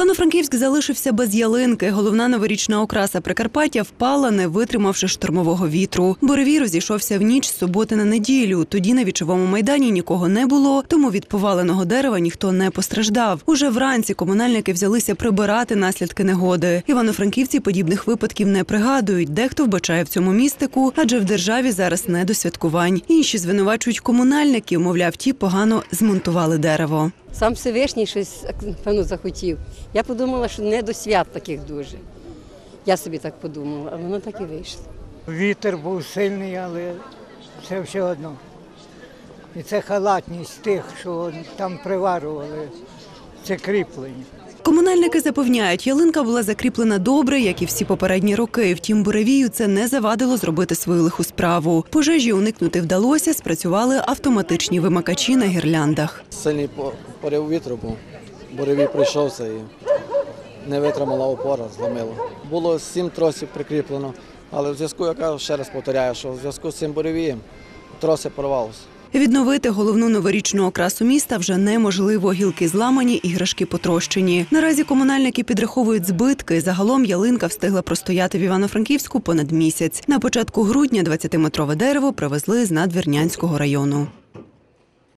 Івано-Франківськ залишився без ялинки. Головна новорічна окраса Прикарпаття впала, не витримавши штормового вітру. Буревій розійшовся в ніч з суботи на неділю. Тоді на вічовому майдані нікого не було, тому від поваленого дерева ніхто не постраждав. Уже вранці комунальники взялися прибирати наслідки негоди. Івано-франківці подібних випадків не пригадують. Дехто вбачає в цьому містику, адже в державі зараз не до святкувань. Інші звинувачують комунальників, мовляв, ті погано змонтували дерево. Сам Всевишній щось певно захотів. Я подумала, що не до свят таких дуже. Я собі так подумала, а воно так і вийшло. Вітер був сильний, але це все одно. І це халатність тих, що там приварювали це кріплення. Комунальники запевняють, ялинка була закріплена добре, як і всі попередні роки. Втім, буревію це не завадило зробити свою лиху справу. Пожежі уникнути вдалося, спрацювали автоматичні вимикачі на гірляндах. Сильний по- порив вітру був, буревій прийшовся і не витримала опора, зламило. Було сім тросів прикріплено, але в зв'язку, я кажу, ще раз повторяю, що в зв'язку з цим буревієм троси порвалося. Відновити головну новорічну окрасу міста вже неможливо. Гілки зламані, іграшки потрощені. Наразі комунальники підраховують збитки. Загалом ялинка встигла простояти в Івано-Франківську понад місяць. На початку грудня 20-метрове дерево привезли з надвірнянського району.